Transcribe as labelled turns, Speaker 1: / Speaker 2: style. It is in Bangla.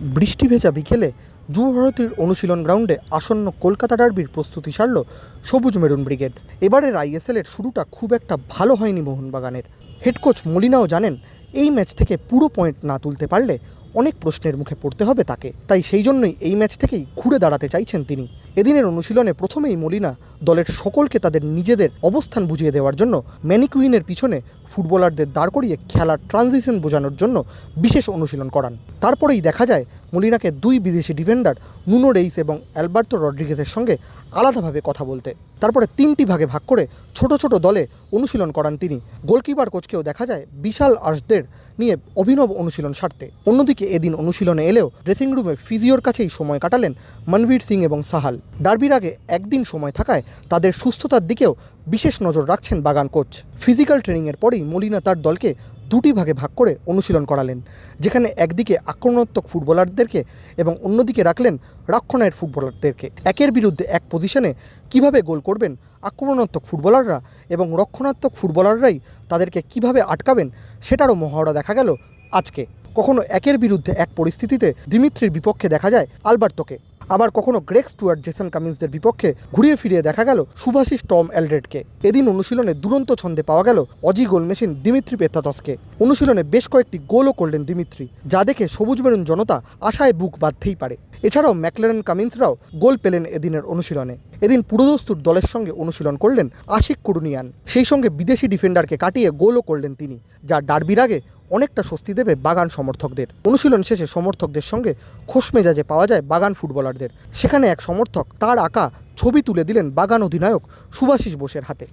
Speaker 1: বৃষ্টি ভেজা বিকেলে যুবভারতীর অনুশীলন গ্রাউন্ডে আসন্ন কলকাতা ডার্বির প্রস্তুতি সারল সবুজ মেরুন ব্রিগেড। এবারের আইএসএলের শুরুটা খুব একটা ভালো হয়নি মোহনবাগানের। হেড কোচ মলিনাও জানেন, এই ম্যাচ থেকে পুরো পয়েন্ট না তুলতে পারলে অনেক প্রশ্নের মুখে পড়তে হবে তাকে। তাই সেই জন্যই এই ম্যাচ থেকেই ঘুরে দাঁড়াতে চাইছেন তিনি। এদিনের অনুশীলনে প্রথমেই মলিনা দলের সকলকে তাদের নিজেদের অবস্থান বুঝিয়ে দেওয়ার জন্য ম্যানিকুইনের পিছনে ফুটবলারদের দাঁড় করিয়ে খেলার ট্রানজিশন বোঝানোর জন্য বিশেষ অনুশীলন করান। তারপরেই দেখা যায় মলিনাকে দুই বিদেশি ডিফেন্ডার নুনো রেইস এবং অ্যালবার্তো রড্রিগেসের সঙ্গে আলাদাভাবে কথা বলতে। তারপরে তিনটি ভাগে ভাগ করে ছোট ছোট দলে অনুশীলন করান তিনি। গোলকিপার কোচকেও দেখা যায় বিশাল আর্শদের নিয়ে অভিনব অনুশীলন সারতে। অন্যদিকে এদিন অনুশীলনে এলেও ড্রেসিং রুমে ফিজিওর কাছেই সময় কাটালেন মনবীর সিং এবং সাহাল। ডার্বির আগে একদিন সময় থাকায় তাদের সুস্থতার দিকেও বিশেষ নজর রাখছেন বাগান কোচ। ফিজিক্যাল ট্রেনিংয়ের পরেই মলিনা তার দলকে দুটি ভাগে ভাগ করে অনুশীলন করালেন, যেখানে একদিকে আক্রমণাত্মক ফুটবলারদেরকে এবং অন্যদিকে রাখলেন রক্ষণের ফুটবলারদেরকে। একের বিরুদ্ধে এক পজিশনে কীভাবে গোল করবেন আক্রমণাত্মক ফুটবলাররা এবং রক্ষণাত্মক ফুটবলাররাই তাদেরকে কীভাবে আটকাবেন সেটারও মহড়া দেখা গেল আজকে। কখনো একের বিরুদ্ধে এক পরিস্থিতিতে দিমিত্রির বিপক্ষে দেখা যায় আলবার্তোকে। আবার কখনো গ্রেক স্টুয়ার্ট, জেসন কামিন্সদের বিপক্ষে ঘুরিয়ে ফিরিয়ে দেখা গেল সুভাষিস টম অ্যালড্রেডকে এদিন অনুশীলনে দুরন্ত ছন্দে পাওয়া গেল অজি গোল মেশিন দিমিত্রি পেত্তাতসকে অনুশীলনে বেশ কয়েকটি গোলও করলেন দিমিত্রি, যা দেখে সবুজ মেরুন জনতা আশায় বুক বাঁধতেই পারে। এছাড়াও ম্যাকলেন কামিন্সরাও গোল পেলেন এদিনের অনুশীলনে। এদিন পুরোদস্তুর দলের সঙ্গে অনুশীলন করলেন আশিক কুরুনিয়ান। সেই সঙ্গে বিদেশি ডিফেন্ডারকে কাটিয়ে গোলও করলেন তিনি, যা ডার্বির আগে অনেকটা স্বস্তি দেবে বাগান সমর্থকদের। অনুশীলন শেষে সমর্থকদের সঙ্গে খোসমেজাজে পাওয়া যায় বাগান ফুটবলারদের। সেখানে এক সমর্থক তার আঁকা ছবি তুলে দিলেন বাগান অধিনায়ক সুভাষিস বোসের হাতে।